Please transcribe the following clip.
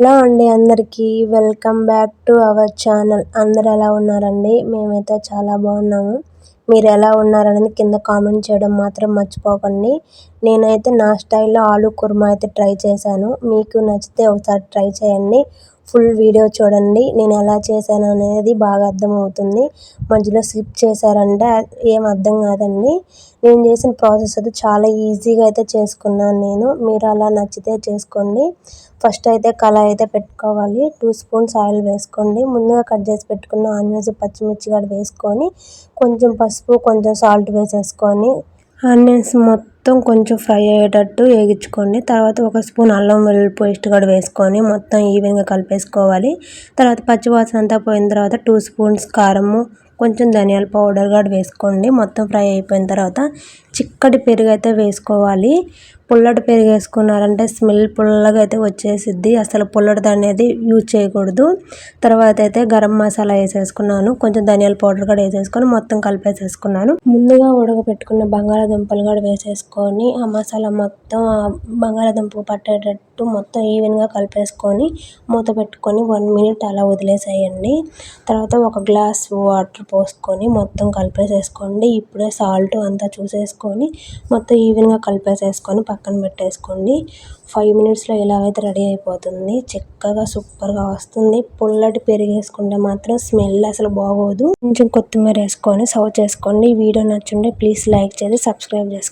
Hello అండి అందరికీ. Welcome back to our channel. అందరు ఎలా ఉన్నారండి? మేమైతే చాలా బాగున్నాము. మీరు ఎలా ఉన్నారనేది కింద కామెంట్ చేయడం మాత్రం మర్చిపోకండి. నేనైతే నా స్టైల్లో ఆలు కుర్మా అయితే ట్రై చేశాను. మీకు నచ్చితే ఒకసారి ట్రై చేయండి. ఫుల్ వీడియో చూడండి నేను ఎలా చేశాను అనేది బాగా అర్థమవుతుంది. మధ్యలో స్లిప్ చేశారంటే ఏం అర్థం కాదండి. నేను చేసిన ప్రాసెస్ అయితే చాలా ఈజీగా అయితే చేసుకున్నాను నేను. మీరు అలా నచ్చితే చేసుకోండి. ఫస్ట్ అయితే కళాయి అయితే పెట్టుకోవాలి. టూ స్పూన్స్ ఆయిల్ వేసుకోండి. ముందుగా కట్ చేసి పెట్టుకున్న ఆనియన్స్ పచ్చిమిర్చి కూడా వేసుకొని కొంచెం పసుపు కొంచెం సాల్ట్ వేసేసుకొని ఆనియన్స్ మొత్తం కొంచెం ఫ్రై అయ్యేటట్టు వేగించుకోండి. తర్వాత ఒక స్పూన్ అల్లం వెల్లుల్లి పేస్ట్ కూడా వేసుకొని మొత్తం ఈవెన్గా కలిపేసుకోవాలి. తర్వాత పచ్చివాసన అంతా పోయిన తర్వాత టూ స్పూన్స్ కారము కొంచెం ధనియాల పౌడర్ కూడా వేసుకోండి. మొత్తం ఫ్రై అయిపోయిన తర్వాత చిక్కటి పెరుగు అయితే వేసుకోవాలి. పుల్లటి పెరుగు వేసుకున్నారంటే స్మెల్ పుల్లగా అయితే వచ్చేసిద్ది. అసలు పుల్లటిది అనేది యూజ్ చేయకూడదు. తర్వాత అయితే గరం మసాలా వేసేసుకున్నాను. కొంచెం ధనియాల పౌడర్ కూడా వేసేసుకొని మొత్తం కలిపేసేసుకున్నాను. ముందుగా ఉడకపెట్టుకున్న బంగాళాదుంపలు కూడా వేసేసుకొని ఆ మసాలా మొత్తం బంగాళాదుంప పట్టేటట్టు మొత్తం ఈవెన్గా కలిపేసుకొని మూత పెట్టుకొని వన్ మినిట్ అలా వదిలేసేయండి. తర్వాత ఒక గ్లాస్ వాటర్ పోసుకొని మొత్తం కలిపేసేసుకోండి. ఇప్పుడే సాల్ట్ అంతా చూసేసుకొని మొత్తం ఈవెన్గా కలిపేసేసుకొని పక్కన పెట్టేసుకోండి. ఫైవ్ మినిట్స్లో ఇలాగైతే రెడీ అయిపోతుంది. చక్కగా సూపర్గా వస్తుంది. పుల్లటి పెరుగు వేసుకుంటే మాత్రం స్మెల్ అసలు బాగోదు. కొంచెం కొత్తిమీర వేసుకొని సర్వ్ చేసుకోండి. వీడియో నచ్చుంటే ప్లీజ్ లైక్ చేసి సబ్స్క్రైబ్ చేసుకోండి.